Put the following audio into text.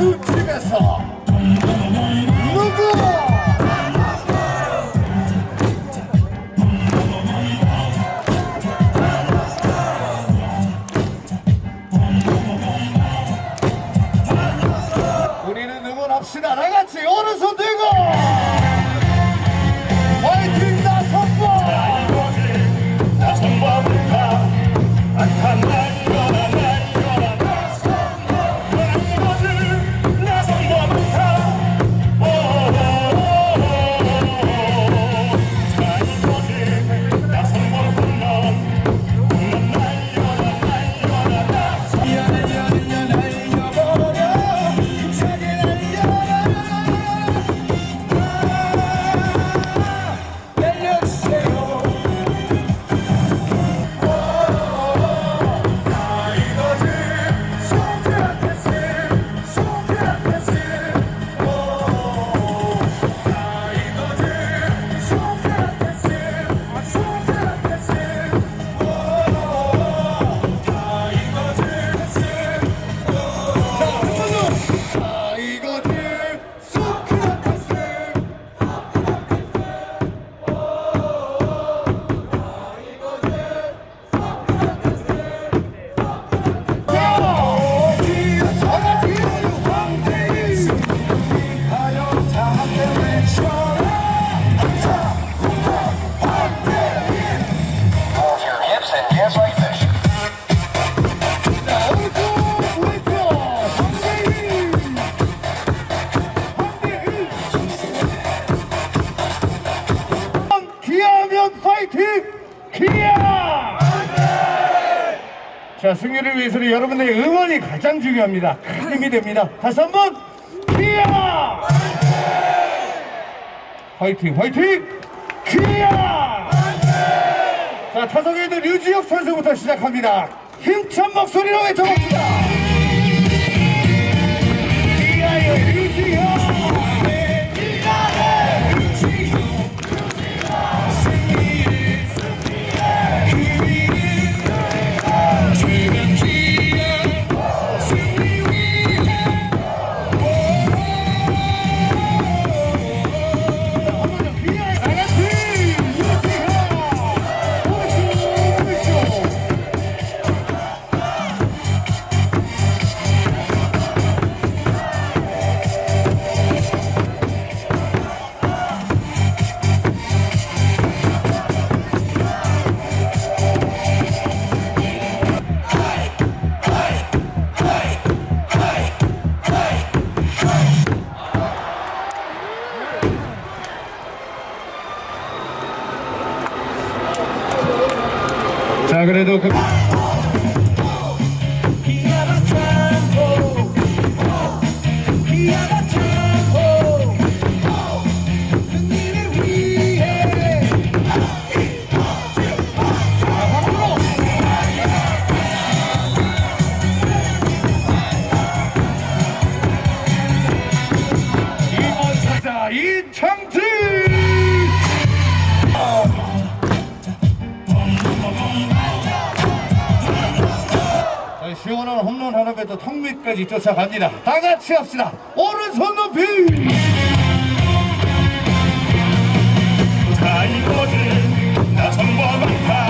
중에서 누구? 우리는 응원합시다. 다 같이 오른손 들고 자, 승리를 위해서는 여러분들의 응원이 가장 중요합니다. 큰 힘이 됩니다. 다시 한 번, 기아! 화이팅, 화이팅! 기아! 자, 타석에 있는 류지혁 선수부터 시작합니다. 힘찬 목소리로 외쳐봅시다. 자 턱밑까지 쫓아갑니다. 다 같이 합시다. 오른손 높이. 자 이거지 나선보 많다 악한